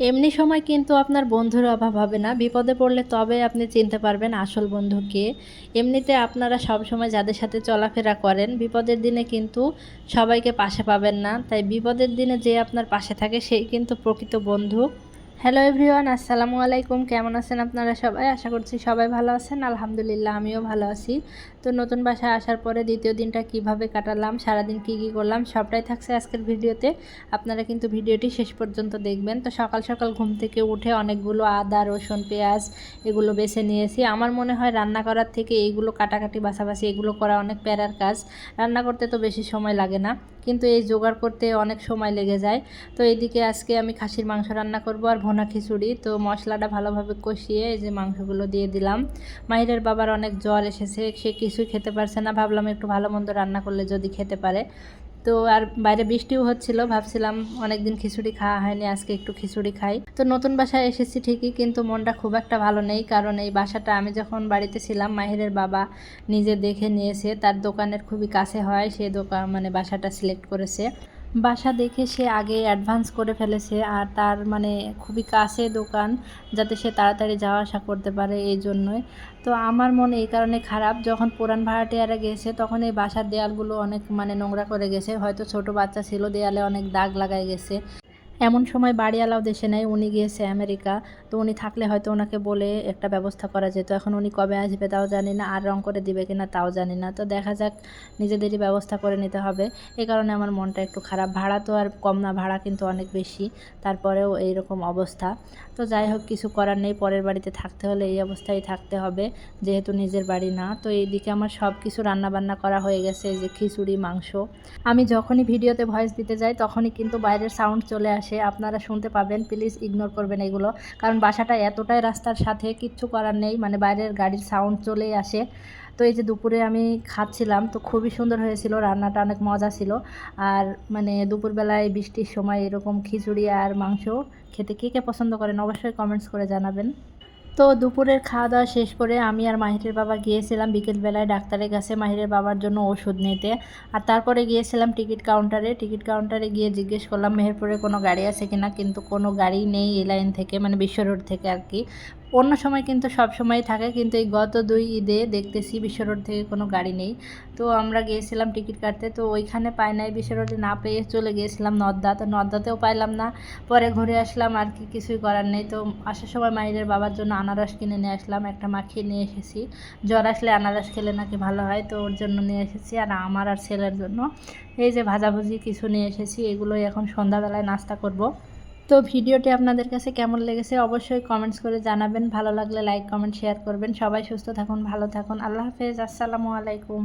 এমনি সময় কিন্তু আপনার বন্ধুর অভাব হবে না। বিপদে পড়লে তবে আপনি চিনতে পারবেন আসল বন্ধুকে এমনিতে আপনারা সব সময় যাদের সাথে চলাফেরা করেন, বিপদের দিনে কিন্তু সবাইকে পাশে পাবেন না। তাই বিপদের দিনে যে আপনার পাশে থাকে সেই কিন্তু প্রকৃত বন্ধু। হ্যালো এভরিওয়ান আসসালামু আলাইকুম। কেমন আছেন আপনারা সবাই? আশা করছি সবাই ভালো আছেন। আলহামদুলিল্লাহ, আমিও ভালো আছি। তো নতুন বাসায় আসার পরে দ্বিতীয় দিনটা কীভাবে কাটালাম, সারাদিন কি কি করলাম, সবটাই থাকছে আজকের ভিডিওতে। আপনারা কিন্তু ভিডিওটি শেষ পর্যন্ত দেখবেন। তো সকাল সকাল ঘুম থেকে উঠে অনেকগুলো আদা, রসুন, পেঁয়াজ এগুলো বেছে নিয়েছি। আমার মনে হয় রান্না করার থেকে এইগুলো কাটাকাটি বাছাবাছি এগুলো করা অনেক প্যারার কাজ। রান্না করতে তো বেশি সময় লাগে না। কিন্তু এই জোগাড় করতে অনেক সময় লেগে যায়। তো এইদিকে আজকে আমি খাসির মাংস রান্না করব আর ভোনা খিচুড়ি। তো মশলাটা ভালোভাবে কষিয়ে এই যে মাংসগুলো দিয়ে দিলাম। মাহিরের বাবার অনেক জ্বর এসেছে, সে কিছুই খেতে পারছে না। ভাবলাম একটু ভালো মন্দ রান্না করলে যদি খেতে পারে। তো আর বাইরে বৃষ্টিও হচ্ছিল, ভাবছিলাম অনেকদিন খিচুড়ি খাওয়া হয়নি, আজকে একটু খিচুড়ি খাই। তো নতুন বাসায় এসেছি ঠিকই, কিন্তু মনটা খুব একটা ভালো নেই, কারণ এই বাসাটা আমি যখন বাড়িতে ছিলাম, মাহিরের বাবা নিজে দেখে নিয়েছে, তার দোকানের খুবই কাছে হয়, সে দোকান মানে বাসাটা সিলেক্ট করেছে। বাসা দেখে সে আগে অ্যাডভান্স করে ফেলেছে আর তার মানে খুবই কাছে দোকান যাতে সে তাড়াতাড়ি যাওয়া আসা করতে পারে এই জন্যই। তো আমার মনে এই কারণে খারাপ, যখন পুরান ভাড়াটিয়ারা গেছে তখন এই বাসার দেয়ালগুলো অনেক মানে নোংরা করে গেছে, হয়তো ছোট বাচ্চা ছিল দেয়ালে অনেক দাগ লাগায় গেছে। এমন সময় বাড়িওয়ালাও দেশে নেই, উনি গিয়েছে আমেরিকা। তো উনি থাকলে হয়তো ওনাকে বলে একটা ব্যবস্থা করা যেত। এখন উনি কবে আসবে তাও জানি না, আর রং করে দিবে কিনা তাও জানি না। তো দেখা যাক, নিজেদেরই ব্যবস্থা করে নিতে হবে। এ কারণে আমার মনটা একটু খারাপ। ভাড়া তো আর কম না, ভাড়া কিন্তু অনেক বেশি। তারপরেও এইরকম অবস্থা। তো যাই হোক, কিছু করার নেই। পরের বাড়িতে থাকতে হলে এই অবস্থায় থাকতে হবে। যেহেতু নিজের বাড়ি না, তো এইদিকে আমার সব কিছু রান্নাবান্না করা হয়ে গেছে, এই যে খিচুড়ি, মাংস। আমি যখনই ভিডিওতে ভয়েস দিতে যাই, তখনই কিন্তু বাইরের সাউন্ড চলে আসে। আপনারা শুনতে পাবেন প্লিজ ইগনোর করবেন এগুলো। কারণ বাসাটা এতটাই রাস্তার সাথে, কিচ্ছু করার নেই মানে বাইরের গাড়ির সাউন্ড চলেই আসে। তো এই যে দুপুরে আমি খাচ্ছিলাম, তো খুবই সুন্দর হয়েছিল, রান্নাটা অনেক মজা ছিল। আর মানে দুপুরবেলায় বৃষ্টির সময় এরকম খিচুড়ি আর মাংস খেতে কে কে পছন্দ করেন, অবশ্যই কমেন্টস করে জানাবেন। তো দুপুরের খাওয়া দাওয়া শেষ করে আমি আর মাহিরের বাবা গিয়েছিলাম বিকেলবেলায় ডাক্তারের কাছে মাহিরের বাবার জন্য ওষুধ নিতে। আর তারপরে গিয়েছিলাম টিকিট কাউন্টারে। টিকিট কাউন্টারে গিয়ে জিজ্ঞেস করলাম, মেহেরপুরে কোনো গাড়ি আছে কিনা? কিন্তু কোনো গাড়ি নেই এই লাইন থেকে মানে বিশ্ব রোড থেকে আর কি। অন্য সময় কিন্তু সব সময় থাকে, কিন্তু এই গত দুই ঈদে দেখতেছি বিশ্ব রোড থেকে কোনো গাড়ি নেই। তো আমরা গিয়েছিলাম টিকিট কাটতে, তো ওইখানে পাই নাই বিশ্ব রোডে, না পেয়ে চলে গিয়েছিলাম নদ্দা। তো নদ্দাতেও পাইলাম না, পরে ঘুরে আসলাম, আর কি কিছুই করার নেই। তো আসার সময় মাহিরের বাবার জন্য আনারস কিনে নিয়ে আসলাম, একটা মাখিয়ে নিয়ে এসেছি। জ্বর আসলে আনারস খেলে নাকি ভালো হয়, তো ওর জন্য নিয়ে এসেছি, আর আমার আর ছেলের জন্য। এই যে ভাজাভুজি কিছু নিয়ে এসেছি, এগুলোই এখন সন্ধ্যাবেলায় নাস্তা করব। তো ভিডিওটি আপনাদের কাছে কেমন লেগেছে অবশ্যই কমেন্টস করে জানাবেন। ভালো লাগলে লাইক কমেন্ট শেয়ার করবেন। সবাই সুস্থ থাকুন, ভালো থাকুন। আল্লাহ হাফেজ, আসসালামু আলাইকুম।